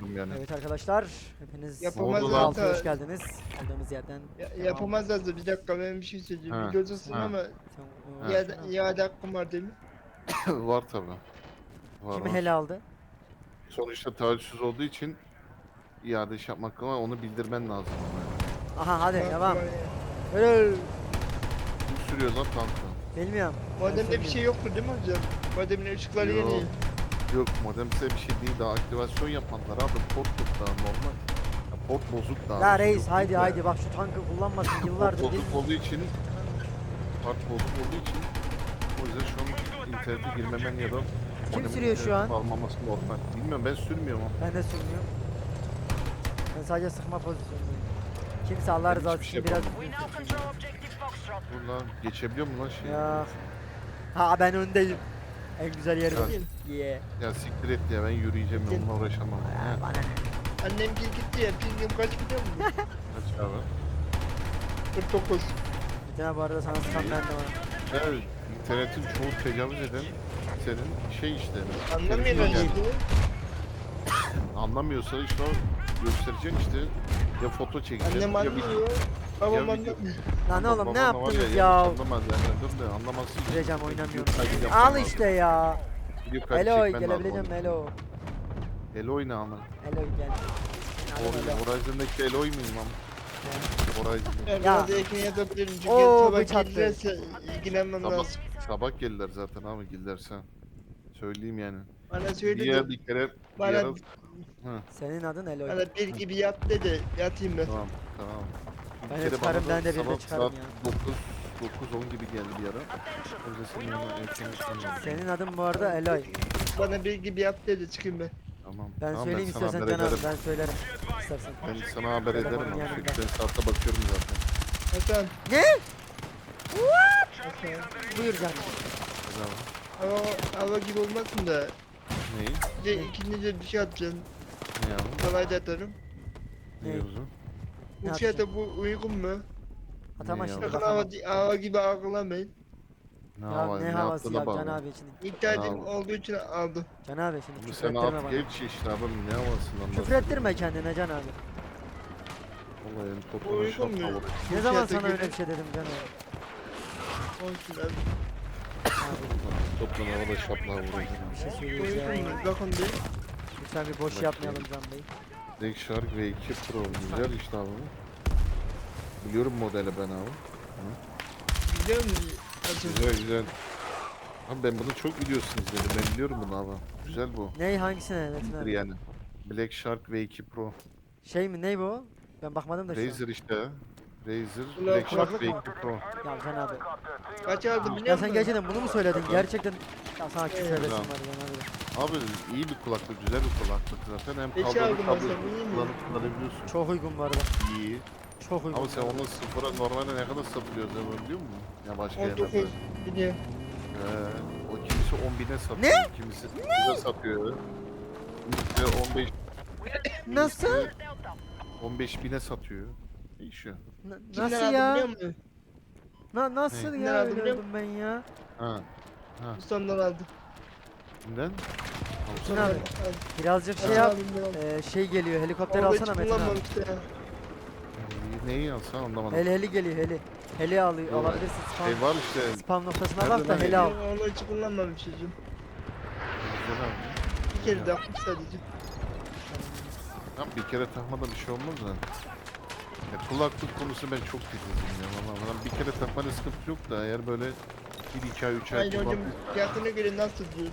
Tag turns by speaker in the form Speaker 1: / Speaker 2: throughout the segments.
Speaker 1: Diyorum yani.
Speaker 2: Evet arkadaşlar, hepiniz
Speaker 3: Yapamaz
Speaker 1: Oldu lan.
Speaker 2: altı hoş geldiniz. Aldığımız yerden.
Speaker 3: Ya, yapamazlar da bir dakika ben bir şey söyleyeceğim.
Speaker 1: Ha,
Speaker 3: Videodasın
Speaker 1: ha.
Speaker 3: ama
Speaker 2: Sen-
Speaker 3: iade, iade hakkım var değil mi?
Speaker 1: var tabi. Var,
Speaker 2: Kimi
Speaker 1: var.
Speaker 2: hele aldı?
Speaker 1: Sonuçta taahhütsüz olduğu için iade iş yapmak ama onu bildirmen lazım.
Speaker 2: Aha hadi
Speaker 3: Hakkım
Speaker 2: devam.
Speaker 3: var ya.
Speaker 1: Kim sürüyor lan tankı?
Speaker 2: Bilmiyorum.
Speaker 3: Modemde bir şey yoktu değil mi hocam? Modemin ışıkları
Speaker 1: Yok.
Speaker 3: yeni.
Speaker 1: Yok modem size bir şey değil daha aktivasyon yapmadılar abi port yok daha normal. Ya port bozuk daha.
Speaker 2: La
Speaker 1: bir şey
Speaker 2: reis haydi
Speaker 1: ya.
Speaker 2: haydi bak şu tankı kullanmasın
Speaker 1: Port
Speaker 2: yıllardır
Speaker 1: bozuk
Speaker 2: bil.
Speaker 1: olduğu için port bozuk olduğu için o yüzden şu an internete girmemen ya da modemin
Speaker 2: sürüyor şu an?
Speaker 1: Almaması normal. Bilmiyorum ben sürmüyorum ama.
Speaker 2: Ben de sürmüyorum. Ben sadece sıkma pozisyondayım. Kimse Allah rızası
Speaker 1: hiçbir şey
Speaker 2: için biraz.
Speaker 1: Dur lan geçebiliyor mu lan şey?
Speaker 2: Ya. Ha ben öndeyim. En güzel yeri
Speaker 1: Ya.
Speaker 2: bu. Yeah.
Speaker 1: Ya siktir et ya ben yürüyeceğim
Speaker 2: Gel.
Speaker 1: onunla uğraşamam.
Speaker 2: Ha, bana ne?
Speaker 3: Annem gel gitti ya. Pingim kaç biliyor musun?
Speaker 1: Kaç abi?
Speaker 3: 49.
Speaker 2: Bir tane bu arada sana sıkan ben de var.
Speaker 1: Ya internetin çoğu tecavüz eden senin şey işte.
Speaker 3: Anlamıyor lan
Speaker 1: yani. Anlamıyorsa işte o göstereceksin işte. Ya foto çekeceksin
Speaker 3: Annem
Speaker 1: ya video.
Speaker 3: anlamıyor.
Speaker 1: Video-
Speaker 3: anlamıyor.
Speaker 2: Lan oğlum ne yaptınız
Speaker 1: ya? Anlamaz yani dur da anlamazsın.
Speaker 2: Gireceğim oynamıyorum. Al işte ya. Hello gelebileceğim hello.
Speaker 1: Eloy ne ama?
Speaker 2: Hello gel.
Speaker 1: Horizon'daki Eloy muyum ama? Horizon'daki.
Speaker 3: Ben
Speaker 2: Ya.
Speaker 3: biraz erken yatabilirim çünkü
Speaker 2: Oo,
Speaker 3: sabah gelirse ilgilenmem
Speaker 1: Sabah,
Speaker 3: lazım.
Speaker 1: sabah gelirler zaten abi gelirlerse. Söyleyeyim yani.
Speaker 3: Bana söyledi.
Speaker 1: yer bir kere bir
Speaker 3: Bana,
Speaker 2: Senin adın Eloy.
Speaker 3: bana bir gibi yat dedi. Yatayım ben.
Speaker 1: tamam tamam.
Speaker 2: Ben
Speaker 1: Bir
Speaker 2: de
Speaker 1: kere
Speaker 2: çıkarım, ben de bir de
Speaker 1: sabah
Speaker 2: çıkarım
Speaker 1: saat
Speaker 2: ya.
Speaker 1: 9 9 10 gibi geldi bir ara. O yüzden senin yanına erken lazım.
Speaker 2: Senin adın bu arada Eloy.
Speaker 3: Bana bir gibi yat dedi çıkayım ben.
Speaker 1: Tamam.
Speaker 2: Ben
Speaker 1: tamam,
Speaker 2: söyleyeyim
Speaker 1: sana
Speaker 2: istiyorsan
Speaker 1: haber
Speaker 2: Can abi
Speaker 1: ederim.
Speaker 2: ben söylerim. İstersen.
Speaker 1: Ben sana haber ederim
Speaker 2: Telefonun
Speaker 1: ama
Speaker 2: yanında.
Speaker 1: çünkü ben saatte bakıyorum zaten.
Speaker 3: Hasan.
Speaker 2: Ne?
Speaker 3: Hasan.
Speaker 2: Buyur canım.
Speaker 1: Bravo.
Speaker 3: Hava, hava gibi olmasın da.
Speaker 1: Neyi?
Speaker 3: Bir de ikinci de bir şey atacaksın.
Speaker 1: Ne yavrum?
Speaker 3: Kolay da atarım.
Speaker 1: Ne
Speaker 2: Ne?
Speaker 1: yavrum?
Speaker 3: Bu fiyata bu uygun mu?
Speaker 2: Atama
Speaker 1: Ne
Speaker 2: şimdi?
Speaker 3: Sakın
Speaker 2: bakalım.
Speaker 3: hava, hava gibi algılamayın.
Speaker 1: Ne,
Speaker 2: Ya
Speaker 1: hava,
Speaker 2: ne
Speaker 1: ne
Speaker 2: havası
Speaker 1: yaptığına
Speaker 2: ya. Can abi şimdi.
Speaker 3: İhtiyacım
Speaker 1: Ya.
Speaker 3: olduğu için aldım.
Speaker 2: Can abi şimdi
Speaker 1: Bu
Speaker 2: küfür
Speaker 1: sen
Speaker 2: ettirme
Speaker 1: artık
Speaker 2: bana.
Speaker 1: geç işte abi ne havasından
Speaker 2: Küfür ettirme kendine Can abi.
Speaker 1: Vallahi elim
Speaker 3: Bu
Speaker 1: toplamı
Speaker 3: uygun
Speaker 1: şapka
Speaker 3: mu?
Speaker 1: vurdu.
Speaker 2: Ne zaman
Speaker 3: fiyata
Speaker 2: sana
Speaker 3: göre
Speaker 2: öyle bir şey dedim Can abi?
Speaker 3: olsun abi.
Speaker 2: Abi
Speaker 1: Toplam havada şapla vurdu.
Speaker 2: bir şey
Speaker 3: Bu uygun
Speaker 2: söyleyeceğim.
Speaker 3: mu? Bakın bir.
Speaker 2: Lütfen bir boş yapmayalım Can Bey.
Speaker 1: Direkt Shark V2 Pro güzel işte abi. Biliyorum modeli ben abi.
Speaker 3: Biliyor musun?
Speaker 1: Güzel güzel. Abi ben bunu çok biliyorsunuz dedim. Ben biliyorum bunu abi. Güzel bu.
Speaker 2: Ney hangisine Metin abi?
Speaker 1: yani. Black Shark V2 Pro.
Speaker 2: Şey mi ney bu? Ben bakmadım da şu an.
Speaker 1: Razer işte. Razer Black Shark? V2 Pro.
Speaker 2: Ya Can abi.
Speaker 3: Kaç aldım biliyor
Speaker 2: Ya sen gerçekten bunu mu söyledin? Gerçekten ya sana küfür var Can abi.
Speaker 1: Abi iyi bir kulaklık, güzel bir kulaklık zaten. Hem
Speaker 3: Beşi
Speaker 1: kablo
Speaker 3: aldım
Speaker 1: kablo
Speaker 3: aslında, iyi mi?
Speaker 1: kullanıp kullanabiliyorsun.
Speaker 2: Çok uygun bu arada.
Speaker 1: İyi.
Speaker 2: Çok uygun.
Speaker 1: Ama sen onu sıfıra normalde ne kadar satılıyor sen bunu biliyor musun? Ya başka
Speaker 3: 19
Speaker 1: yerlerde.
Speaker 3: biliyor.
Speaker 1: Ee, o kimisi 10 bine satıyor. Kimisi 9'a satıyor. Kimisi 15
Speaker 2: Nasıl?
Speaker 1: 15 bine satıyor. Değişiyor.
Speaker 2: Na-
Speaker 3: Kimden
Speaker 2: nasıl
Speaker 3: aldım
Speaker 2: ya?
Speaker 3: musun?
Speaker 2: Na nasıl
Speaker 1: Ne?
Speaker 2: ya
Speaker 3: Nerede
Speaker 2: öyle
Speaker 3: biliyor
Speaker 2: oldum ben ya?
Speaker 1: Ha. Ha.
Speaker 3: Ustamdan aldım.
Speaker 1: Kimden?
Speaker 2: Metin abi birazcık şey yap. Ee, şey geliyor helikopter alsana Metin abi.
Speaker 3: Ya.
Speaker 1: Ee, Neyi alsan anlamadım.
Speaker 2: Heli heli geliyor heli. Heli alıyor
Speaker 1: Yok.
Speaker 2: alabilirsin spam.
Speaker 1: Şey var işte.
Speaker 2: Spam noktasına
Speaker 1: Nerede
Speaker 2: bak da heli al.
Speaker 3: Onu hiç kullanmamışım.
Speaker 1: Güzel abi.
Speaker 3: Bir kere takmış sadece.
Speaker 1: Tamam bir kere takmadan bir şey olmaz da. Ya, kulaklık konusu ben çok titizim ya. Valla bana bir kere takmada sıkıntı yok da eğer böyle 1 2 ay 3 ay
Speaker 3: Hayır hocam fiyatına göre nasıl diyor.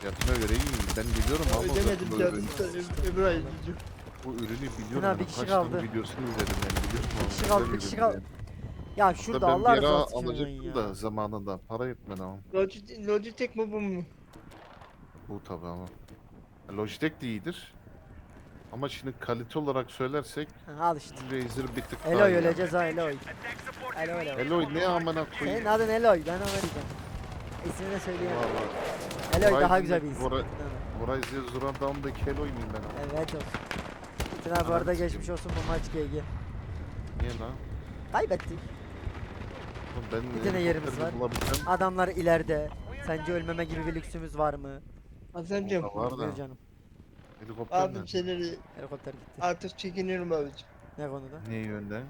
Speaker 1: fiyatına göre iyi. Ben biliyorum ama
Speaker 3: Ödemedim
Speaker 1: bu
Speaker 3: fiyatını
Speaker 1: ürünü,
Speaker 3: da öbür ay ödeyeceğim.
Speaker 1: bu ürünü biliyorum.
Speaker 2: Fena,
Speaker 1: ben.
Speaker 2: bir kişi
Speaker 1: Kaç
Speaker 2: kaldı.
Speaker 1: tane videosunu izledim yani biliyorum ama.
Speaker 2: kişi kaldı, bir kişi kaldı. Ya
Speaker 1: Hatta
Speaker 2: şurada
Speaker 1: ben
Speaker 2: Allah
Speaker 1: bir ara
Speaker 2: rızası için
Speaker 1: alacaktım
Speaker 2: ya.
Speaker 1: da zamanında para yetmedi ama.
Speaker 3: Logitech, Logitech mi bu mu?
Speaker 1: Bu tabi ama. Logitech de iyidir. Ama şimdi kalite olarak söylersek
Speaker 2: Ha, Al işte.
Speaker 1: Razer bir tık daha
Speaker 2: Eloy
Speaker 1: iyi yani.
Speaker 2: öleceğiz ha Eloy. Eloy Eloy.
Speaker 1: Eloy ne amına
Speaker 2: Senin
Speaker 1: koyayım.
Speaker 2: adın Eloy ben ona diyeceğim. İsmini de söyleyemem.
Speaker 1: Vallahi.
Speaker 2: Eloy daha güzel bir isim. Metin abi.
Speaker 1: Horizon Zero Dawn'daki Eloy muyum ben abi?
Speaker 2: Evet olsun. Metin abi bu arada geçmiş olsun bu maç GG.
Speaker 1: Niye lan?
Speaker 2: Kaybettik.
Speaker 1: Oğlum Ben
Speaker 2: Bir tane yerimiz
Speaker 1: helikopteri
Speaker 2: var.
Speaker 1: bulabilsem-
Speaker 2: Adamlar ileride. Sence ölmeme gibi bir lüksümüz var mı?
Speaker 3: Hasan'cım
Speaker 1: Var da.
Speaker 2: Buyur canım.
Speaker 1: Helikopter
Speaker 3: Aldım
Speaker 1: nerede?
Speaker 3: şeyleri
Speaker 2: Helikopter gitti.
Speaker 3: artık çekiniyorum abicim.
Speaker 2: Ne konuda?
Speaker 1: Ne yönden?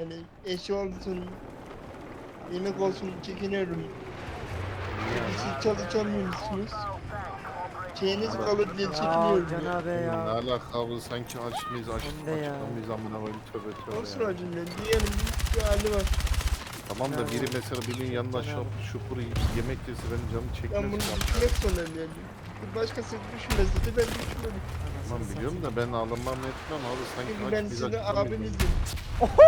Speaker 3: Yani eşi olsun, yemek olsun çekiniyorum. Siz çalışamıyor musunuz? Şeyiniz kalır diye
Speaker 2: Ya
Speaker 3: çekiniyorum.
Speaker 2: Can
Speaker 3: ya.
Speaker 2: abi
Speaker 1: Ne
Speaker 2: ya.
Speaker 1: alaka sanki aç mıyız aç
Speaker 2: Hem de ya.
Speaker 1: açıkta mıyız amına koyayım tövbe tövbe
Speaker 3: Olsun
Speaker 1: ya.
Speaker 3: acım ya. Dünyanın bir hali var.
Speaker 1: Tamam da biri mesela birinin yanına şap şupuru yiyip yemek yese benim canım
Speaker 3: Ben
Speaker 1: çekmez.
Speaker 3: bunu
Speaker 1: ki.
Speaker 3: düşünmek zorundayım yani. Başkası düşünmese de ben düşünmedim.
Speaker 1: Tamam biliyorum da ben ağlamam etmem abi sanki
Speaker 3: Çünkü
Speaker 1: aç
Speaker 3: ben
Speaker 1: biz
Speaker 3: sizin abinizim.
Speaker 2: Oho!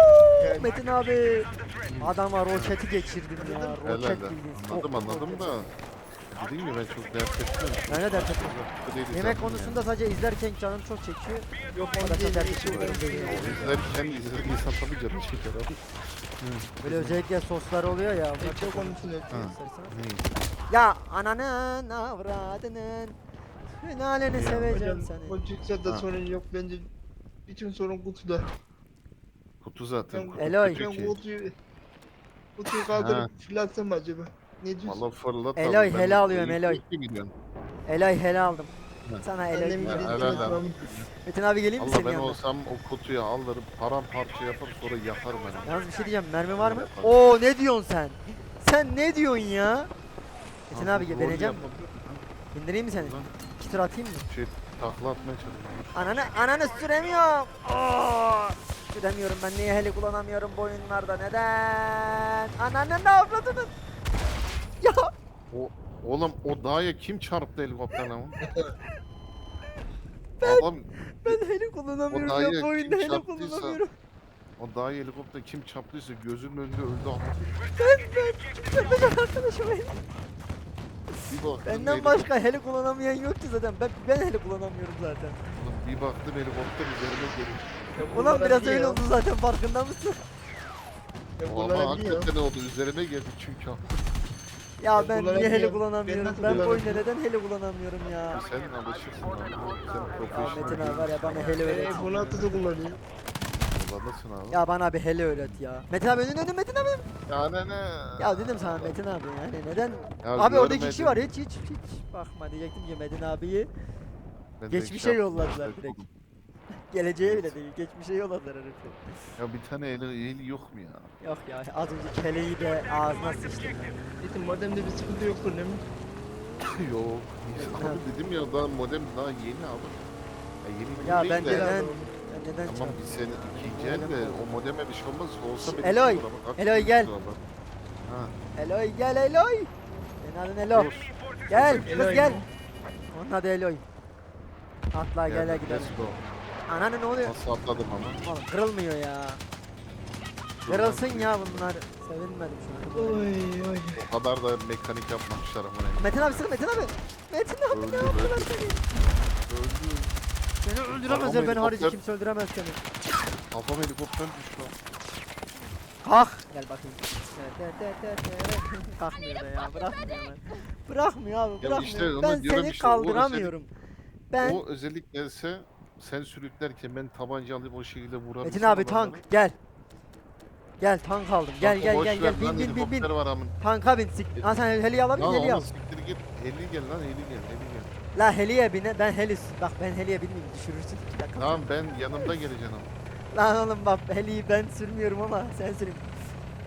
Speaker 3: Yani.
Speaker 2: Metin abi. Adama roketi geçirdim ya.
Speaker 1: Helal
Speaker 2: Roket
Speaker 1: de.
Speaker 2: bildiğin.
Speaker 1: Anladım
Speaker 2: Oh,
Speaker 1: anladım
Speaker 2: roket.
Speaker 1: da. Dediğim gibi ben çok dert etmem.
Speaker 2: Ben de dert
Speaker 1: değiliz
Speaker 2: Yemek konusunda sadece izlerken canım çok çekiyor.
Speaker 3: Yok
Speaker 2: O da çok dert
Speaker 3: eşi
Speaker 2: etmiyor.
Speaker 3: olan değil.
Speaker 1: yani. İzlerken izleyen insan tabii canım çeker abi.
Speaker 2: Böyle özellikle soslar oluyor ya. onlar
Speaker 3: Çok
Speaker 2: çok
Speaker 3: konusunu
Speaker 2: isterseniz.
Speaker 1: Ne?
Speaker 2: Ya ananın avradının Hünaleni seveceğim seni.
Speaker 3: o çıksa da
Speaker 1: Ha.
Speaker 3: sorun yok bence. Bütün sorun kutuda.
Speaker 1: Kutu zaten. Kutu
Speaker 2: Eloy.
Speaker 1: kötü
Speaker 3: Ben
Speaker 1: ki.
Speaker 3: kutuyu kutuyu
Speaker 1: Ha.
Speaker 3: kaldırıp fırlatsam acaba? Ne diyorsun?
Speaker 1: Valla fırlat
Speaker 2: Eloy,
Speaker 1: abi, ben
Speaker 2: alıyorum, Eloy.
Speaker 1: gidiyorum.
Speaker 2: Elay hele aldım.
Speaker 1: Ha.
Speaker 2: Sana Elay
Speaker 3: Annem gibi
Speaker 1: helal lan.
Speaker 2: Metin abi geleyim mi
Speaker 1: Valla
Speaker 2: senin
Speaker 1: ben
Speaker 2: yanına?
Speaker 1: olsam o kutuyu alırım paramparça yapar sonra yakarım ben onu.
Speaker 2: Yalnız bir şey diyeceğim mermi var mı? Oo ne diyorsun sen? Sen ne diyorsun ya? Metin abi
Speaker 1: miyim?
Speaker 2: İndireyim mi seni? İki tur atayım mı?
Speaker 1: Şey takla atmaya çalışıyorum.
Speaker 2: Ananı, ananı süremiyorum. Aa, süremiyorum ben niye heli kullanamıyorum bu oyunlarda neden? Ananı ne avradınız? Ya
Speaker 1: O, oğlum o dağa kim çarptı helikopterle ama? Adam
Speaker 2: ben heli kullanamıyorum
Speaker 1: dağı
Speaker 2: ya bu oyunda heli kullanamıyorum.
Speaker 1: o dağa helikopter kim çarptıysa gözünün önünde öldü ama.
Speaker 2: Ben ben kurtaracağım arkadaşım beni.
Speaker 1: Bir baktım
Speaker 2: Benden
Speaker 1: helikopter-
Speaker 2: başka heli kullanamayan yok ki zaten. Ben ben heli kullanamıyorum zaten.
Speaker 1: Oğlum Bir baktım helikopter üzerime geliyor.
Speaker 3: Ya
Speaker 2: Ulan biraz öyle oldu zaten farkında mısın?
Speaker 1: Ama hakikaten oldu üzerime geldi çünkü.
Speaker 2: Ya
Speaker 3: Ya
Speaker 2: ben niye heli kullanamıyorum?
Speaker 3: Ben nasıl
Speaker 2: Ben bu oyunda neden heli kullanamıyorum ya?
Speaker 1: Sen alışırsın abi. Sen
Speaker 2: Ya
Speaker 1: profesyonel.
Speaker 2: Metin abi var ya bana heli öğret.
Speaker 3: Ee, bunu atıda kullanıyor.
Speaker 1: Kullanırsın abi.
Speaker 2: Ya bana bir heli öğret ya. Metin abi önüne dedim Metin abi.
Speaker 1: Ya ne ne?
Speaker 2: Ya dedim sana Metin abi yani neden?
Speaker 1: Ya
Speaker 2: abi orada iki kişi var hiç hiç hiç bakma diyecektim ki Metin abiyi
Speaker 1: Ben
Speaker 2: geçmişe yolladılar direkt. geleceğe bile değil geçmişe yolladılar herifi.
Speaker 1: Ya bir tane eli, eli yok mu ya?
Speaker 2: Yok ya az önce keleği de ağzına sıçtım.
Speaker 3: Dedim modemde bir sıkıntı değil mi?
Speaker 1: yok. Abi dedim ya daha modem daha yeni abi. Ya yeni
Speaker 2: Ya
Speaker 1: değil
Speaker 2: ben
Speaker 1: de.
Speaker 2: Neden-
Speaker 1: Tamam
Speaker 2: çarptım?
Speaker 1: bir sene ikinci el de o modeme bir şey olmaz. Olsa
Speaker 2: Şş,
Speaker 1: benim
Speaker 2: Eloy,
Speaker 1: ama kaç
Speaker 2: Eloy gel.
Speaker 1: lira var. Ha.
Speaker 2: Eloy gel Eloy. Senin adın Elo.
Speaker 1: Dur.
Speaker 2: Gel kız
Speaker 3: Eloy
Speaker 2: gel.
Speaker 3: mu?
Speaker 2: Onun adı Eloy. Atla gel
Speaker 1: Gel,
Speaker 2: gidelim.
Speaker 1: let's go.
Speaker 2: Ananı ne oluyor?
Speaker 1: Nasıl atladım ama?
Speaker 2: Oğlum kırılmıyor ya. Kırılsın ya bunlar. Sevinmedim şu an.
Speaker 3: Oy oy.
Speaker 1: O kadar da mekanik yapmamışlar ama ne.
Speaker 2: Metin abi sıkı Metin abi. Metin abi
Speaker 1: Öldü,
Speaker 2: ne yaptılar
Speaker 1: öldü.
Speaker 2: seni?
Speaker 1: Öldü.
Speaker 2: Seni öldüremezler
Speaker 1: Ama
Speaker 2: beni harici
Speaker 1: helikopter-
Speaker 2: kimse öldüremez seni.
Speaker 1: Kafam helikopter düştü.
Speaker 2: Kalk. Gel bakayım. Evet, evet, evet, evet. Kalkmıyor da ya bırakmıyor lan. Bırakmıyor abi bırakmıyor.
Speaker 1: işte
Speaker 2: ben
Speaker 1: diyorum
Speaker 2: seni
Speaker 1: işte, o
Speaker 2: kaldıramıyorum. Ben
Speaker 1: O özellik gelse sen sürüklerken ben tabanca alıp o şekilde vurabilsem
Speaker 2: Metin abi
Speaker 1: adamları.
Speaker 2: tank gel. Gel tank aldım. Gel gel gel gel bin bin bin bin.
Speaker 1: var amın.
Speaker 2: Tanka bin sik. Ha sen
Speaker 1: Lan
Speaker 2: misin? Heliyi al.
Speaker 1: siktir git. 50 gel lan 50 gel 50 gel.
Speaker 2: La heliye bine ben helis. Bak ben heliye binmeyeyim düşürürsün. Bir dakika.
Speaker 1: Tamam ben yanımda geleceksin ama.
Speaker 2: Lan oğlum bak heliyi ben sürmüyorum ama sen sürün.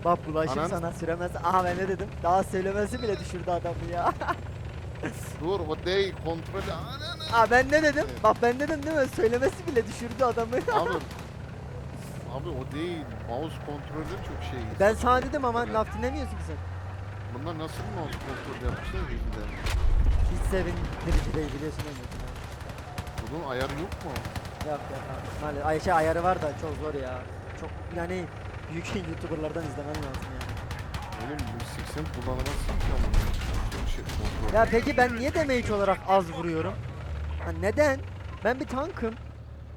Speaker 2: Bak bulaşım
Speaker 1: Anan-
Speaker 2: sana süremez. Aha ben ne dedim? Daha söylemesi bile düşürdü adamı ya.
Speaker 1: Dur o değil kontrolü. Ananı.
Speaker 2: Aa ben ne dedim?
Speaker 1: Evet.
Speaker 2: Bak ben dedim değil mi? Söylemesi bile düşürdü adamı.
Speaker 1: Abi. Abi o değil. Mouse kontrolü çok şey.
Speaker 2: ben sana dedim ama laf dinlemiyorsun ki sen.
Speaker 1: Bunlar nasıl mouse kontrolü yapmışlar bilgiler.
Speaker 2: Hiç sevindirici değil biliyorsun değil mi?
Speaker 1: Bunun ayarı yok mu?
Speaker 2: Yok yok abi. Maalesef ay şey ayarı var da çok zor ya. Çok yani büyük youtuberlardan izlemen lazım yani.
Speaker 1: Oğlum bu 80 kullanamazsın ki ama. Şey kontrol.
Speaker 2: Ya peki ben niye damage olarak az vuruyorum? Ha neden? Ben bir tankım.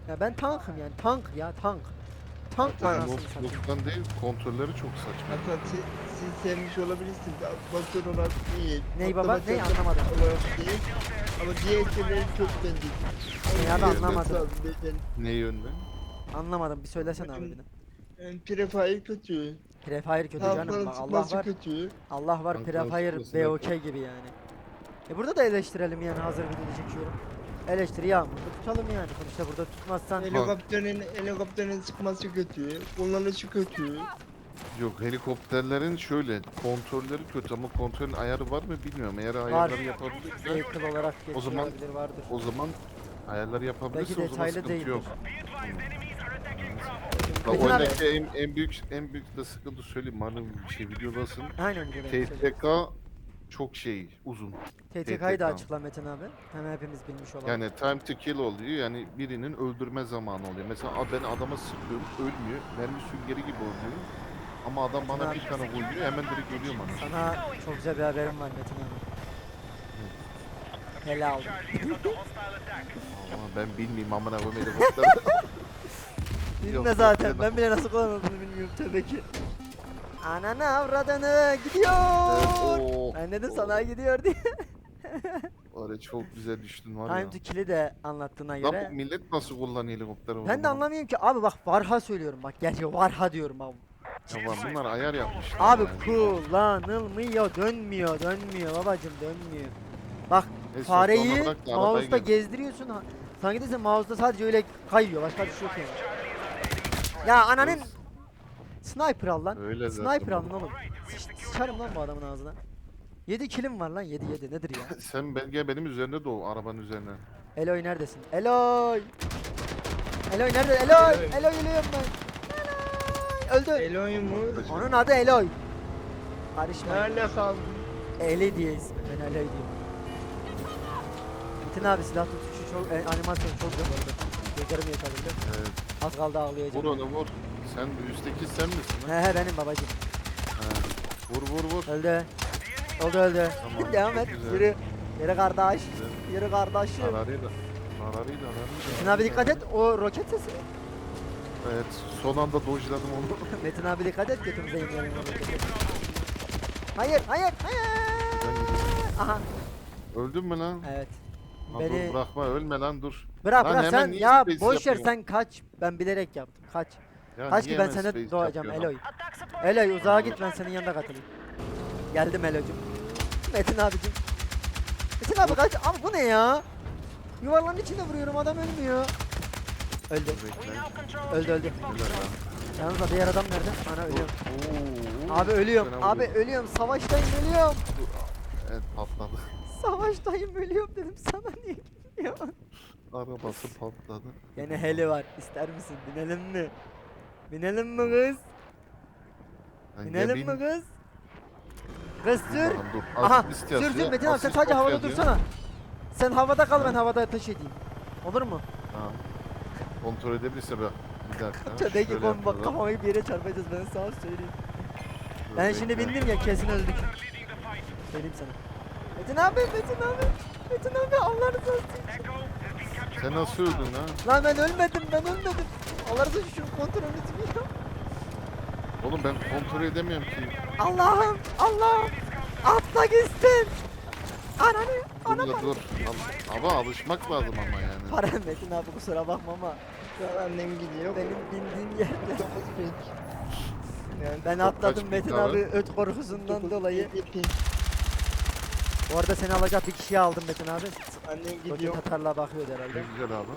Speaker 2: Ya ben tankım yani tank ya tank. Tank satayım.
Speaker 1: Loot'tan değil kontrolleri çok saçma.
Speaker 3: Hatta siz, siz sevmiş olabilirsiniz. Atlatır olarak iyi.
Speaker 2: Ney baba? Ney anlamadım.
Speaker 3: Değil. Ama diğer şeyleri çok bence.
Speaker 2: Ney abi anlamadım.
Speaker 1: Ne yönde?
Speaker 2: Anlamadım bir söylesene abi bir.
Speaker 3: Yani Prefire kötü.
Speaker 2: Prefire kötü canım bak Allah var.
Speaker 3: kötü.
Speaker 2: Allah var Prefire BOK gibi yani. E burada da eleştirelim yani hazır videoda çekiyorum. Eleştiri yağmurda tutalım yani. Sonuçta burada tutmazsan
Speaker 3: Helikopterin helikopterin sıkması kötü. Kullanışı kötü.
Speaker 1: Yok helikopterlerin şöyle kontrolleri kötü ama kontrolün ayarı var mı bilmiyorum. Eğer ayarları yapabilirse
Speaker 2: vehicle olarak
Speaker 1: O zaman-
Speaker 2: vardır.
Speaker 1: o zaman ayarları yapabilirse
Speaker 2: Belki
Speaker 1: o zaman
Speaker 2: detaylı
Speaker 1: sıkıntı
Speaker 2: değildir.
Speaker 1: yok. Bak
Speaker 2: Metin abi-
Speaker 1: oyundaki en, en büyük en büyük de sıkıntı söyleyeyim malum bir şey videodasın.
Speaker 2: Aynen
Speaker 1: TTK çok şey uzun.
Speaker 2: TTK'yı da açıkla Metin abi. Hem hepimiz bilmiş olalım.
Speaker 1: Yani time to kill oluyor yani birinin öldürme zamanı oluyor. Mesela ben adama sıkıyorum ölmüyor. Mermi süngeri gibi oluyor. Ama adam bana bir tane vuruyor hemen direkt ölüyor bana.
Speaker 2: Sana çok güzel bir haberim var Metin abi. Helal.
Speaker 1: Ama ben bilmeyeyim amına koyayım helikopter.
Speaker 2: Bilme zaten. Ben bile nasıl kullanıldığını bilmiyorum tabii ki. Ananı avradını gidiyor.
Speaker 1: Oo,
Speaker 2: Ben dedim sana gidiyor diye.
Speaker 1: Öyle çok güzel düştün var ya.
Speaker 2: Time to kill'i de anlattığına
Speaker 1: Lan
Speaker 2: göre.
Speaker 1: bu millet nasıl kullanıyor helikopteri o
Speaker 2: Ben de
Speaker 1: zaman?
Speaker 2: anlamıyorum ki abi bak varha söylüyorum bak gerçi varha diyorum abi.
Speaker 1: Tamam bunlar ayar yapmışlar.
Speaker 2: Abi kullanılmıyor dönmüyor dönmüyor babacım dönmüyor. Bak
Speaker 1: Neyse,
Speaker 2: fareyi
Speaker 1: bırak da arabaya
Speaker 2: mouse'da gezdiriyorsun ha. Sanki de mouse'da sadece öyle kayıyor başka bir şey yok yani. Ya ananın sniper al lan.
Speaker 1: Öyle zaten.
Speaker 2: Sniper alın oğlum. Sıç- Sıçarım lan bu adamın ağzına. 7 kilim var lan 7 7 nedir ya?
Speaker 1: Sen ben, gel benim üzerine doğu arabanın üzerine.
Speaker 2: Eloy neredesin? Eloy! Eloy nerede? Eloy!
Speaker 3: Eloy.
Speaker 2: Eloy geliyorum ben. Eloy! Öldü.
Speaker 3: Eloy mu?
Speaker 2: Onun adı Eloy. Karışma.
Speaker 3: Nerede kaldın?
Speaker 2: Eli diye ismi. Ben Eloy diyorum. Metin abi silah tutuşu çok, e, animasyon çok güzel oldu. Gözlerimi yakaladı.
Speaker 1: Evet.
Speaker 2: Az kaldı ağlayacağım.
Speaker 1: Vur onu vur. Sen üstteki sen misin lan?
Speaker 2: He he benim babacım.
Speaker 1: Ha. Vur vur vur.
Speaker 2: Öldü. Oldu öldü.
Speaker 1: Tamam,
Speaker 2: Devam
Speaker 1: çok
Speaker 2: et.
Speaker 1: güzel.
Speaker 2: Yürü. Yürü kardeş. Yürü kardeşim.
Speaker 1: Ararıyla. Ararıyla ararıyla.
Speaker 2: Metin abi dikkat et. O roket sesi.
Speaker 1: Evet. Son anda dojladım onu.
Speaker 2: Metin abi dikkat et götümüze inmeyelim. Hayır hayır hayır. Aha
Speaker 1: Öldün mü lan?
Speaker 2: evet.
Speaker 1: Lan
Speaker 2: Beni-
Speaker 1: dur bırakma ölme lan dur.
Speaker 2: Bırak
Speaker 1: Lan
Speaker 2: bırak
Speaker 1: hemen
Speaker 2: sen
Speaker 1: niye
Speaker 2: ya
Speaker 1: space
Speaker 2: boş ver
Speaker 1: yapıyorsun?
Speaker 2: sen kaç. Ben bilerek yaptım. Kaç.
Speaker 1: Ya
Speaker 2: Kaç
Speaker 1: niye
Speaker 2: ki ben
Speaker 1: hemen space
Speaker 2: doğacağım
Speaker 1: yapıyorsun
Speaker 2: Eloy. Eloy uzağa git ben senin yanında katılayım. Geldim Eloy'cum. Metin abicim. Metin abi kaç. Abi bu ne ya? Yuvarlanın içinde vuruyorum adam ölmüyor. Öldü. Öldü öldü.
Speaker 1: Güzel.
Speaker 2: Yalnız da diğer adam nerede? Ana ölüyorum.
Speaker 1: Oo,
Speaker 2: Abi ölüyorum.
Speaker 1: fena
Speaker 2: Abi
Speaker 1: vuruyor.
Speaker 2: ölüyorum. Savaştayım ölüyorum.
Speaker 1: Evet patladı.
Speaker 2: Savaştayım ölüyorum dedim sana niye gitmiyorsun?
Speaker 1: Arabası patladı.
Speaker 2: Yine heli var. İster misin? Binelim mi? Binelim mi kız?
Speaker 1: Ya
Speaker 2: Binelim
Speaker 1: bin-
Speaker 2: mi kız? Kız sür.
Speaker 1: Dur.
Speaker 2: Aha
Speaker 1: Asist
Speaker 2: sür
Speaker 1: yazıyor,
Speaker 2: sür Metin abi sen
Speaker 1: asist
Speaker 2: sadece havada
Speaker 1: yazıyor.
Speaker 2: dursana. Sen havada kal ben havada taş edeyim. Olur mu?
Speaker 1: Ha. Kontrol edebilirse bak. Bir dakika. Şöyle yapalım.
Speaker 2: kafamı bir yere çarpacağız ben sana söyleyeyim.
Speaker 1: Dur,
Speaker 2: Ben şimdi
Speaker 1: bekle.
Speaker 2: bindim ya kesin öldük. Söyleyeyim sana. Metin abi Metin abi. Metin abi Allah rızası için.
Speaker 1: Sen nasıl öldün lan?
Speaker 2: Lan ben ölmedim ben ölmedim. Allah rızası için şu kontrolünü tutmuyor.
Speaker 1: Oğlum ben kontrol edemiyorum ki.
Speaker 2: Allah'ım Allah'ım. Atla gitsin. Ananı
Speaker 1: Dur
Speaker 2: ana
Speaker 1: da dur. Al- Ama alışmak lazım ama yani.
Speaker 2: Para Metin abi kusura bakma ama
Speaker 3: Şu an annem gidiyor.
Speaker 2: benim bindiğim yerde.
Speaker 3: Dokuz pink. Yani
Speaker 2: Ben atladım Metin abi öt korkusundan
Speaker 3: dokuz
Speaker 2: dolayı.
Speaker 3: pink.
Speaker 2: Bu arada seni alacak bir kişiyi aldım Metin abi.
Speaker 3: Annem
Speaker 2: Roket
Speaker 3: gidiyor.
Speaker 2: atarla bakıyordu
Speaker 1: Ne
Speaker 2: herhalde.
Speaker 1: güzel abi.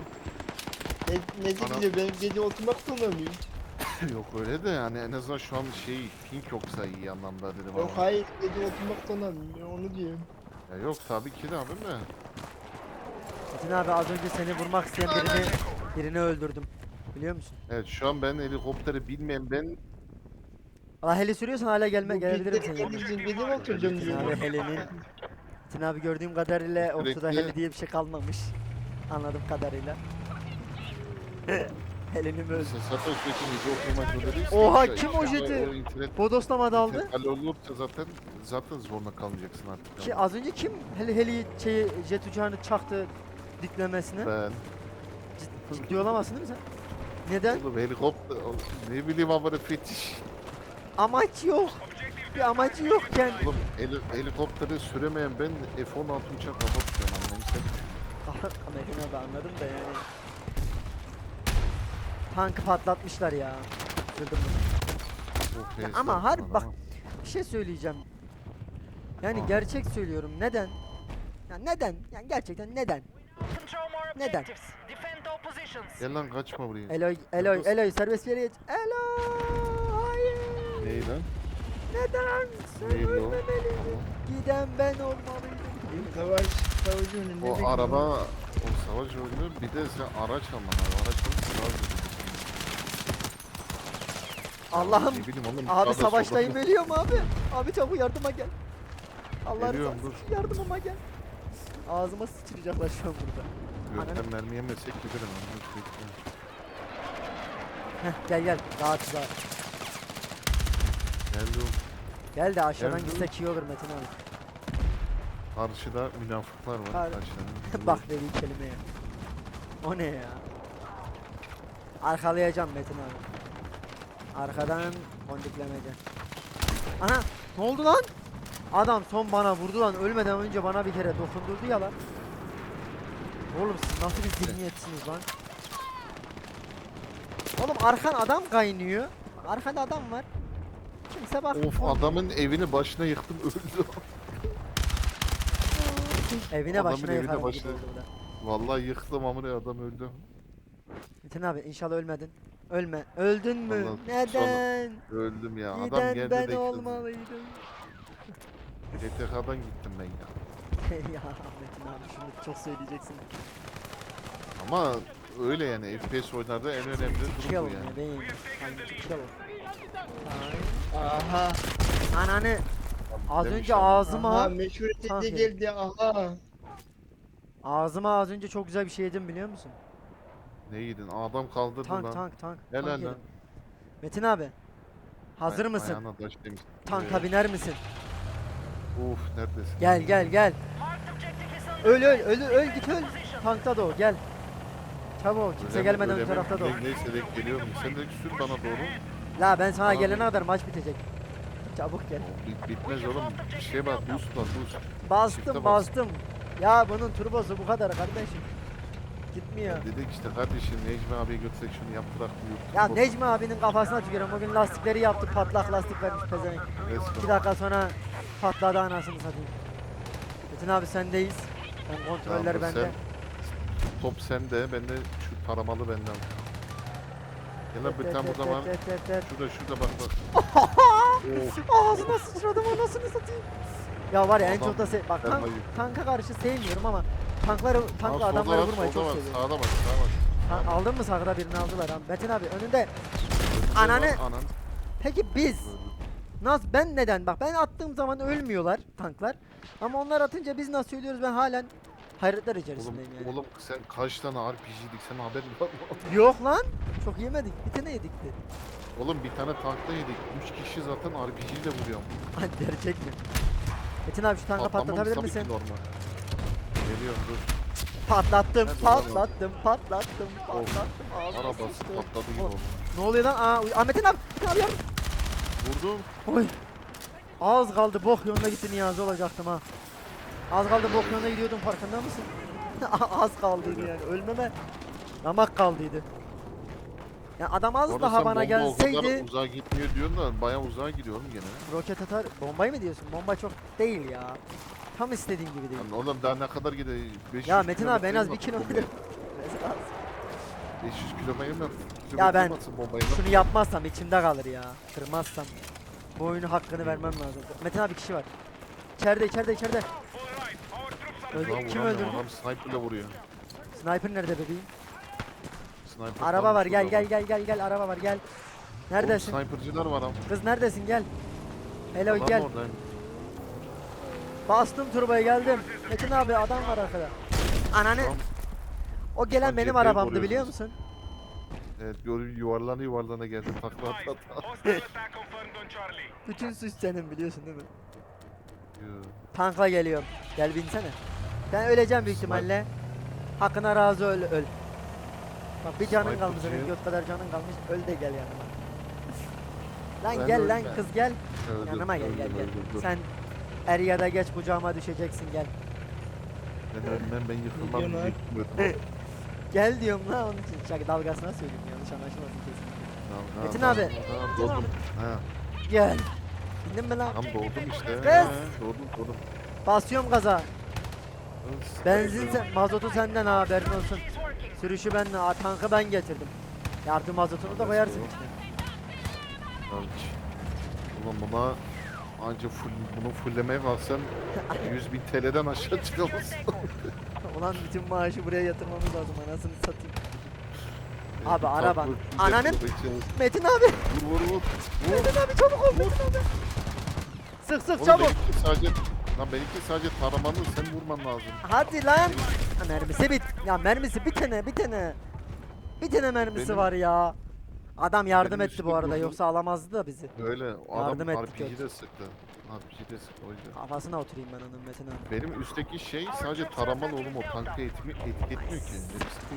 Speaker 3: Ne, nesi
Speaker 1: Ana-
Speaker 3: gidiyor? Benim gece oturmak zorundayım.
Speaker 1: Yok öyle de yani en azından şu an şey pink yoksa iyi anlamda dedim
Speaker 3: Yok
Speaker 1: ama.
Speaker 3: hayır gece oturmak zorundayım. Ben Onu diyorum.
Speaker 1: Ya yok tabii ki de abi de.
Speaker 2: Metin abi az önce seni vurmak isteyen birini birini öldürdüm. Biliyor musun?
Speaker 1: Evet şu an ben helikopteri bilmeyen ben
Speaker 2: Allah heli sürüyorsan hala gelme
Speaker 3: Bu
Speaker 2: gelebilirim
Speaker 3: pinkleri
Speaker 2: senin yanına.
Speaker 3: gelince gece mi oturacağım
Speaker 2: Metin
Speaker 3: diyorum.
Speaker 2: abi helinin. Metin abi gördüğüm kadarıyla ortada
Speaker 1: Sürekli-
Speaker 2: heli diye bir şey kalmamış. Anladığım kadarıyla. Helini mi öldü?
Speaker 1: Mesela zaten sürekli zorunda değilsin.
Speaker 2: Oha, kim o
Speaker 1: işte
Speaker 2: jeti?
Speaker 1: internet
Speaker 2: Bodoslama daldı.
Speaker 1: internet olursa zaten zaten zorunda kalmayacaksın artık.
Speaker 2: Ki az önce kim heli heli şeyi jet uçağını çaktı diklemesine?
Speaker 1: Ben
Speaker 2: Cid- ciddi olamazsın değil mi sen? Neden?
Speaker 1: oğlum helikopter ne bileyim ama fetiş.
Speaker 2: Amaç yok. Bir amacı yokken.
Speaker 1: Oğlum heli, helikopteri süremeyen ben F-16 uçak kafa tutuyorum anlayın sen.
Speaker 2: Amerika'na da anladım da yani. Tankı patlatmışlar ya. Üzüldüm buna.
Speaker 1: Çok
Speaker 2: Ya ama harbi bak-. Bir şey söyleyeceğim. Yani
Speaker 1: Ha.
Speaker 2: gerçek söylüyorum. Neden? Ya neden? Yani gerçekten neden? Neden?
Speaker 1: Gel lan kaçma buraya.
Speaker 2: Eloy, Eloy,
Speaker 1: Dur.
Speaker 2: Eloy serbest bir yere geç. Eloy, hayır.
Speaker 1: Neyi lan?
Speaker 2: Neden? Sen
Speaker 1: Neydi o?
Speaker 2: ölmemeliydin. Giden ben olmalıydım.
Speaker 3: Savaş, savaş önünde
Speaker 1: O
Speaker 3: bekliyor.
Speaker 1: araba, o savaş oyunu bir de sen araç alman. Araç alıp silah vereceksin.
Speaker 2: Allah'ım.
Speaker 1: Ne bileyim oğlum.
Speaker 2: Abi
Speaker 1: sağda
Speaker 2: savaştayım
Speaker 1: solda-
Speaker 2: ölüyorum abi. Abi çabuk yardıma gel. Allah
Speaker 1: Geliyorum,
Speaker 2: rızası için yardımıma gel. Ağzıma sıçrayacaklar şu an burada.
Speaker 1: Gökten mermi yemesek giderim.
Speaker 2: Heh, gel gel rahat rahat.
Speaker 1: Geldi o.
Speaker 2: Gel de aşağıdan
Speaker 1: Geldim.
Speaker 2: gitsek iyi olur Metin abi.
Speaker 1: Karşıda münafıklar var.
Speaker 2: Har-
Speaker 1: Karşıda.
Speaker 2: Bak dediği kelimeye. O ne ya? Arkalayacağım Metin abi. Arkadan kondiklemece. Ana ne oldu lan? Adam son bana vurdu lan ölmeden önce bana bir kere dokundurdu ya lan. Oğlum siz nasıl bir zihniyetsiniz lan? Oğlum arkan adam kaynıyor. Arkada adam var. Kimse bak.
Speaker 1: Of adamın evini başına yıktım öldü.
Speaker 2: Evine
Speaker 1: adamın
Speaker 2: başına
Speaker 1: evine
Speaker 2: yıkarım gibi
Speaker 1: başına-
Speaker 2: oldu bu da.
Speaker 1: Vallahi yıktım amına adam öldü.
Speaker 2: Metin abi inşallah ölmedin. Ölme. Öldün mü?
Speaker 1: Vallahi
Speaker 2: Neden?
Speaker 1: Öldüm ya. Adam geldi
Speaker 2: ben
Speaker 1: de
Speaker 2: olmalıydım.
Speaker 1: TTK'dan gittim ben ya.
Speaker 2: ya Metin abi şunu çok söyleyeceksin.
Speaker 1: Ama öyle yani FPS oyunlarda en önemli durum bu
Speaker 2: me
Speaker 1: yani.
Speaker 2: benim. Hangi kill?
Speaker 3: Aha.
Speaker 2: Ananı az
Speaker 1: Demiş
Speaker 2: önce
Speaker 1: ama.
Speaker 2: ağzıma
Speaker 3: Aha meşhur
Speaker 2: yedim.
Speaker 3: geldi aha.
Speaker 2: ağzıma az önce çok güzel bir şey yedim biliyor musun?
Speaker 1: Ne yedin? Adam kaldırdı
Speaker 2: Tank
Speaker 1: lan.
Speaker 2: tank tank.
Speaker 1: Helal
Speaker 2: tank
Speaker 1: lan.
Speaker 2: yedim. Metin abi hazır
Speaker 1: Ay-
Speaker 2: mısın?
Speaker 1: Ayağına taş demiş.
Speaker 2: Tanka biner misin?
Speaker 1: Uf neredesin?
Speaker 2: Gel gel gel. Öl öl öl öl git öl. Tankta da o gel. Çabuk kimse
Speaker 1: Öyle-
Speaker 2: gelmeden
Speaker 1: öyle
Speaker 2: bu tarafta da o.
Speaker 1: mi? Neyse denk geliyorum. Sen de sür bana doğru.
Speaker 2: La ben sana
Speaker 1: Abi.
Speaker 2: gelene kadar maç bitecek. Çabuk gel.
Speaker 1: Bit- bitmez oğlum. Bir şey var. Boost var boost.
Speaker 2: Bastım
Speaker 1: Çifte bas.
Speaker 2: bastım. Ya bunun turbosu bu kadar kardeşim. Gitmiyor.
Speaker 1: Dedik işte kardeşim Necmi abiye götürsek şunu yaptırak diyor.
Speaker 2: Ya Necmi abinin kafasına tükürüyorum. Bugün lastikleri yaptı patlak lastik vermiş pezevenk. İki dakika sonra patladı anasını satayım. Metin abi sendeyiz. Ben kontroller bende.
Speaker 1: Top sende. Ben de şu taramalı benden. Gel lan bir tane burada var. Şurada şurada bak bak. Of.
Speaker 2: Ağzına sıçradım anasını satayım. Ya var ya en
Speaker 1: Adam
Speaker 2: çok da se- bak tank, tanka karşı sevmiyorum ama tankları tankla
Speaker 1: solda
Speaker 2: adamları
Speaker 1: var,
Speaker 2: vurmayı
Speaker 1: solda
Speaker 2: çok
Speaker 1: var,
Speaker 2: seviyorum.
Speaker 1: Sağda bak sağa bak.
Speaker 2: Ha, aldın mı sağda birini aldılar ha. Metin abi önünde. Ananı-
Speaker 1: Anan.
Speaker 2: Peki biz. Nasıl ben neden bak ben attığım zaman ölmüyorlar tanklar ama onlar atınca biz nasıl ölüyoruz ben halen hayretler
Speaker 1: Oğlum,
Speaker 2: içerisindeyim yani.
Speaker 1: oğlum sen kaç tane RPG'dik sen haberin var mı?
Speaker 2: Yok lan çok yemedik bir tane yedikti.
Speaker 1: Oğlum bir tane tankta yedik. 3 kişi zaten RPG ile vuruyorum.
Speaker 2: Hadi gerçek mi? Metin abi şu tanka
Speaker 1: Patlamamız
Speaker 2: patlatabilir misin?
Speaker 1: normal. Geliyorum dur.
Speaker 2: Patlattım
Speaker 1: Hadi
Speaker 2: patlattım patlattım patlattım ağzına
Speaker 1: Arabası
Speaker 2: sıçtı.
Speaker 1: patladı gibi oldu.
Speaker 2: Ne oluyor lan? Aa, uy- Aa Metin abi Metin abi yardım.
Speaker 1: Vurdum.
Speaker 2: Oy. Az kaldı bok yoluna gitti Niyazi olacaktım ha. Az kaldı bok yoluna gidiyordum farkında mısın? az kaldıydı yani ölmeme ramak kaldıydı. Ya adam az
Speaker 1: Orada
Speaker 2: daha bana gelseydi
Speaker 1: uzağa gitmiyor diyorsun da bayağı uzağa gidiyorum gene.
Speaker 2: roket atar bombayı mı diyorsun? Bomba çok değil ya. Tam istediğim gibi değil.
Speaker 1: Yani oğlum daha ne kadar gidiyor? 500
Speaker 2: Ya Metin abi en az bir
Speaker 1: kilometre
Speaker 2: kilometre.
Speaker 1: mi
Speaker 2: Mesela
Speaker 1: atın? 500 kilometre mi?
Speaker 2: Ya ben-? Şunu yapmazsam içimde kalır ya. Kırmazsam. Bu oyunu hakkını vermem lazım. Metin abi kişi var. İçeride içeride içeride. Öldü. Kim öldürdü?
Speaker 1: Adam sniperle vuruyor.
Speaker 2: Sniper nerede bebeğim?
Speaker 1: Sniper
Speaker 2: Araba var gel gel gel gel gel araba var gel. Neredesin?
Speaker 1: Oğlum sniperciler var ama.
Speaker 2: Kız neredesin gel. Hello
Speaker 1: Adam
Speaker 2: gel.
Speaker 1: oradayım.
Speaker 2: Bastım turboya geldim. Metin abi adam var arkada. Ananı.
Speaker 1: Tamam.
Speaker 2: O gelen
Speaker 1: Lan
Speaker 2: benim
Speaker 1: cepheyi
Speaker 2: arabamdı biliyor musun?
Speaker 1: Evet gör yuvarlana yuvarlana geldi takla at at.
Speaker 2: Bütün suç senin biliyorsun değil mi? Tankla geliyorum. Gel binsene. Ben öleceğim büyük ihtimalle. Hakkına razı öl öl. Bak bir canın kalmış senin göt kadar canın kalmış. Öl de gel yanıma. Lan
Speaker 1: Ben
Speaker 2: gel lan
Speaker 1: ölmem.
Speaker 2: kız gel.
Speaker 1: Öldüm,
Speaker 2: Yanıma gel gel
Speaker 1: öldüm,
Speaker 2: gel.
Speaker 1: öldüm, dur.
Speaker 2: Sen er ya da geç kucağıma düşeceksin gel.
Speaker 1: Ben ölmem ben yıkılmam.
Speaker 3: Gidiyorsun lan.
Speaker 2: Gel diyorum la onun için. Şaka dalgasına söyleyeyim yanlış anlaşılmasın kesin.
Speaker 1: Tamam,
Speaker 2: Metin
Speaker 1: tamam,
Speaker 2: abi.
Speaker 1: Tamam
Speaker 2: Metin.
Speaker 1: Ha,
Speaker 2: Gel. Bindin mi lan?
Speaker 1: tam doğdum işte.
Speaker 2: Kız.
Speaker 1: He, doğdum doğdum.
Speaker 2: Basıyorum gaza. Benzin sen, mazotu senden ha haberin olsun. Sürüşü ben, ha, tankı ben getirdim. Yardım mazotunu da koyarsın içine.
Speaker 1: Kardeş. Ulan buna anca full, bunu fulllemeye kalksan 100 bin TL'den aşağı çıkamazsın.
Speaker 2: Ulan bütün maaşı buraya yatırmamız lazım anasını satayım. Abi, araba.
Speaker 1: full
Speaker 2: Ananın-. Metin abi,
Speaker 1: Vur vur vur. Vur.
Speaker 2: Metin abi çabuk ol Metin abi. Sık sık
Speaker 1: Oğlum
Speaker 2: çabuk.
Speaker 1: benimki sadece Lan benimki sadece taramalı sen vurman lazım.
Speaker 2: Hadi lan. Ha, mermisi bit. Ya mermisi bir tane bir tane. Bir tane mermisi
Speaker 1: Benim-
Speaker 2: var ya. Adam yardım
Speaker 1: Benim
Speaker 2: etti bu
Speaker 1: üstüm
Speaker 2: arada
Speaker 1: vurdu.
Speaker 2: yoksa alamazdı da bizi.
Speaker 1: Öyle o
Speaker 2: Yardım
Speaker 1: adam
Speaker 2: ettik
Speaker 1: RPG'de sıktı. RPG'de sıktı o yüzden.
Speaker 2: Kafasına oturayım ben onun Metin abi.
Speaker 1: Benim üstteki şey sadece taramalı oğlum o tankı etmi, etki etmiyor ki.
Speaker 2: Ee,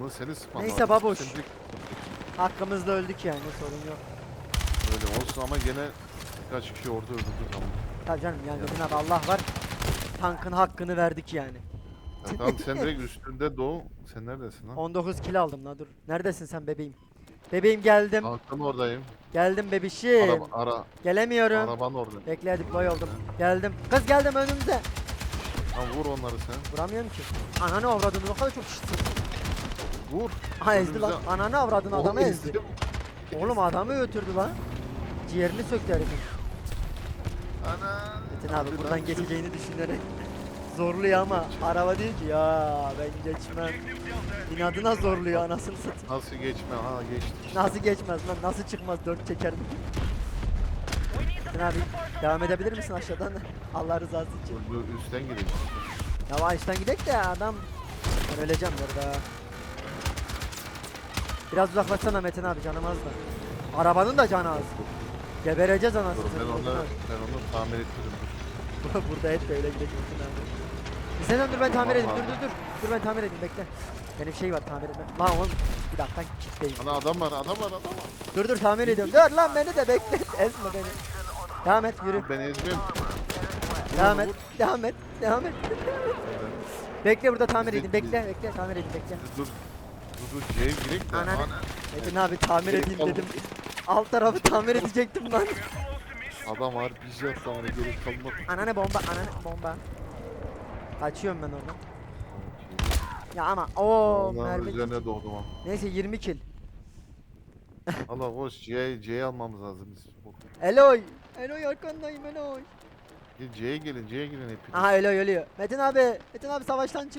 Speaker 1: Onu seni sıkman
Speaker 2: Neyse
Speaker 1: lazım.
Speaker 2: babuş.
Speaker 1: Sen direkt-
Speaker 2: Hakkımızda öldük yani sorun yok.
Speaker 1: Öyle olsun ama gene birkaç kişi orada öldürdük ama.
Speaker 2: Tabii canım yani
Speaker 1: Ya.
Speaker 2: Metin abi Allah var. Tankın hakkını verdik yani.
Speaker 1: Ya tamam sen direkt üstünde doğu. Sen neredesin lan?
Speaker 2: 19 kill aldım la dur. Neredesin sen bebeğim? Bebeğim geldim.
Speaker 1: Tankın oradayım.
Speaker 2: Geldim bebişim.
Speaker 1: Araba, ara,
Speaker 2: Gelemiyorum.
Speaker 1: araban orada.
Speaker 2: Bekle deploy oldum. Geldim. Kız geldim önümüze.
Speaker 1: Tamam vur onları sen.
Speaker 2: Vuramıyorum ki. Ananı avradını o kadar çok şişti.
Speaker 1: Vur.
Speaker 2: Ha ezdi lan.
Speaker 1: Önümüze-
Speaker 2: Ananı avradını adamı ezdi. Oğlum adamı götürdü lan. Ciğerini söktü herifin.
Speaker 1: Ana.
Speaker 2: Metin abi buradan geçeceğini düşünerek. Zorluyor ama araba diyor ki ya ben geçmem. İnadına zorluyor anasını satayım.
Speaker 1: Nasıl geçme? Ha geçtik.
Speaker 2: Nasıl geçmez lan nasıl çıkmaz dört çeker mi? Metin abi devam edebilir misin aşağıdan? Allah rızası için.
Speaker 1: Dur, Üstten gidelim.
Speaker 2: Yavaştan gidek de adam ben öleceğim burada. Biraz uzaklaşsana Metin abi canım az da. Arabanın da canı az. Gebereceğiz
Speaker 1: Dur
Speaker 2: anasını
Speaker 1: ben
Speaker 2: satayım
Speaker 1: onu, ben onu tamir ettiririm. Dur.
Speaker 2: Burada et de öyle gidelim Metin abi. Sen dur ben tamir edeyim dur dur dur. Dur ben tamir edeyim bekle. Benim şey var tamir etme. Lan oğlum bir dakika kilitleyeyim.
Speaker 1: Ana adam var adam var adam var.
Speaker 2: Dur dur tamir ediyorum. Dur lan beni de bekle. Ezme beni. Devam et yürü.
Speaker 1: Ben ezmiyorum.
Speaker 2: Devam et. Devam et. Devam et. Bekle burada tamir edeyim. Bekle bekle tamir edeyim bekle.
Speaker 1: Dur. Dur dur C'ye girek de.
Speaker 2: Ananı-
Speaker 1: Ana.
Speaker 2: Metin abi tamir edeyim dedim. Alt tarafı tamir edecektim lan.
Speaker 1: Adam var bir şey attı ama gerek kalmadı.
Speaker 2: Anane bomba, anane bomba. Kaçıyorum ben oradan. Ya ama o
Speaker 1: Allah'ın
Speaker 2: mermi.
Speaker 1: üzerine doğdum ama.
Speaker 2: Neyse 20 kill.
Speaker 1: Allah boş C, C'ye almamız lazım biz.
Speaker 2: Eloy. Eloy arkandayım Eloy.
Speaker 1: Gel, C'ye gelin C'ye gelin hepiniz.
Speaker 2: Aha Eloy ölüyor. Metin abi. Metin abi savaştan çık.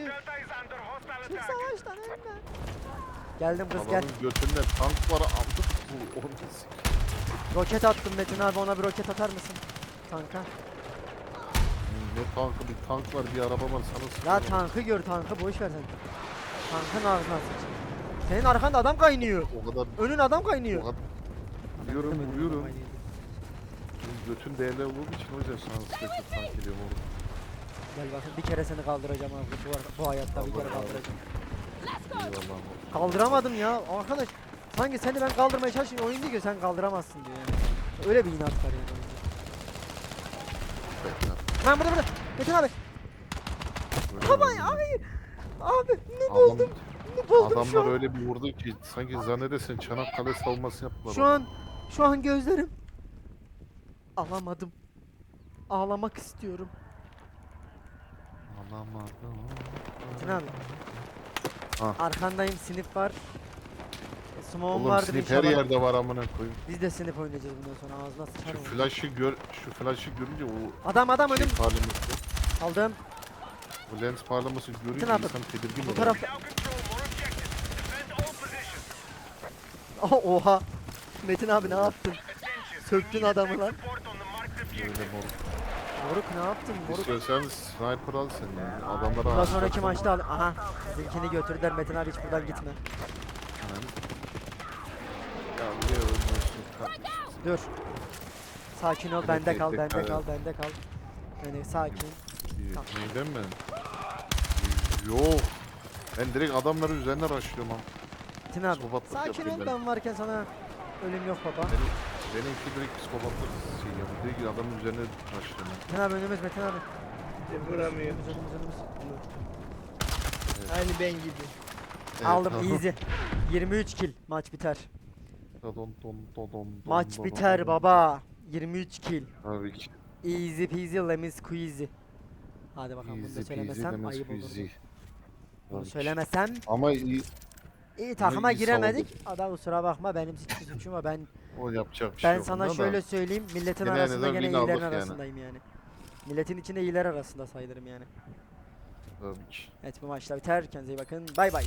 Speaker 2: Çık savaştan ölme. Geldim kız gel.
Speaker 1: Adamın götünde tank var aldık bu onu
Speaker 2: Roket attım Metin abi ona bir roket atar mısın? Tanka.
Speaker 1: Ne tankı bir tank var bir araba var sana
Speaker 2: Ya
Speaker 1: sıkıyorum.
Speaker 2: tankı gör tankı boş ver sen. Tankın ağzına sıç. Senin arkanda adam kaynıyor.
Speaker 1: O kadar
Speaker 2: Önün adam
Speaker 1: o
Speaker 2: kaynıyor.
Speaker 1: kadar vuruyorum vuruyorum.
Speaker 2: kaynıyor.
Speaker 1: Çünkü götün değerli olduğu için o yüzden sana sürekli tank geliyor oğlum.
Speaker 2: Gel bakın bir kere seni kaldıracağım abi bu, bu hayatta bir kere
Speaker 1: Allah.
Speaker 2: kaldıracağım.
Speaker 1: Eyvallah.
Speaker 2: Kaldıramadım ya arkadaş. Sanki seni ben kaldırmaya çalışıyorum oyun diyor ki sen kaldıramazsın diyor yani. Öyle bir inat var yani. Lan burada burada. Metin abi. Ya hayır. Abi ne
Speaker 1: Adam-
Speaker 2: buldum. Ne buldum şu
Speaker 1: Adamlar
Speaker 2: an.
Speaker 1: öyle bir vurdu ki sanki zannedersin Çanakkale savunması yaptılar.
Speaker 2: Şu
Speaker 1: orada.
Speaker 2: an şu an gözlerim. Alamadım. Ağlamak istiyorum.
Speaker 1: Alamadım.
Speaker 2: Metin abi.
Speaker 1: Ha.
Speaker 2: Arkandayım sinif var. Smoke'um
Speaker 1: Oğlum
Speaker 2: vardır
Speaker 1: snip her yerde var amına koyayım.
Speaker 2: Biz de sinif oynayacağız bundan sonra ağzına
Speaker 1: Şu
Speaker 2: sıçarım. onu.
Speaker 1: flash'ı gör, şu flash'ı görünce o
Speaker 2: Adam adam
Speaker 1: şey
Speaker 2: önüm.
Speaker 1: parlaması,
Speaker 2: Aldım.
Speaker 1: o lens parlaması görünce
Speaker 2: abi,
Speaker 1: insan tedirgin
Speaker 2: Bu
Speaker 1: oluyor.
Speaker 2: Oh, oha. Metin abi ne yaptın? Söktün adamı lan.
Speaker 1: Böyle moruk.
Speaker 2: Moruk ne yaptın moruk?
Speaker 1: İstiyorsan sniper al sen ya. Adamlara
Speaker 2: Bundan
Speaker 1: aç
Speaker 2: sonraki maçta al. Aha. Sizinkini götürdüler Metin abi hiç buradan gitme.
Speaker 1: Aynen. Ya biliyorum ölmüyorsun kardeşim.
Speaker 2: Dur. Sakin ol bende kal bende kal bende kal. Yani sakin. Tamam.
Speaker 1: Neyden mi? Yok. Ben direkt adamların üzerine rushlıyorum ha.
Speaker 2: Metin abi.
Speaker 1: Psikopatlık
Speaker 2: Sakin ol
Speaker 1: yapayım
Speaker 2: ben varken sana ölüm yok baba.
Speaker 1: Benim, benimki direkt psikopatlık şey ya. Direkt adamın üzerine rushlıyorum. ben.
Speaker 2: Metin abi önümüz Metin abi.
Speaker 3: Vuramıyor.
Speaker 2: Önümüz önümüz önümüz.
Speaker 3: Aynı ben gibi.
Speaker 1: Evet,
Speaker 2: Aldım
Speaker 1: tamam.
Speaker 2: easy. 23 kill maç biter.
Speaker 1: Don, don, don, don,
Speaker 2: Maç
Speaker 1: don,
Speaker 2: biter
Speaker 1: don.
Speaker 2: baba. 23 kill.
Speaker 1: Tabii ki.
Speaker 2: Easy peasy lemon squeezy. Hadi bakalım bunu da söylemesem ayıp olur. Bunu söylemesem
Speaker 1: Ama iyi,
Speaker 2: iyi takıma
Speaker 1: iyi
Speaker 2: giremedik. Ada kusura bakma benim hiçbir suçum var. Ben
Speaker 1: o yapacak bir şey
Speaker 2: ben
Speaker 1: yok.
Speaker 2: sana
Speaker 1: bunda da.
Speaker 2: şöyle söyleyeyim. Milletin
Speaker 1: Gene en
Speaker 2: arasında gene iyilerin
Speaker 1: yani.
Speaker 2: arasındayım yani. Milletin içinde iyiler arasında sayılırım yani.
Speaker 1: Tabii ki.
Speaker 2: Evet bu maçta biter. Kendinize iyi bakın. Bay bay.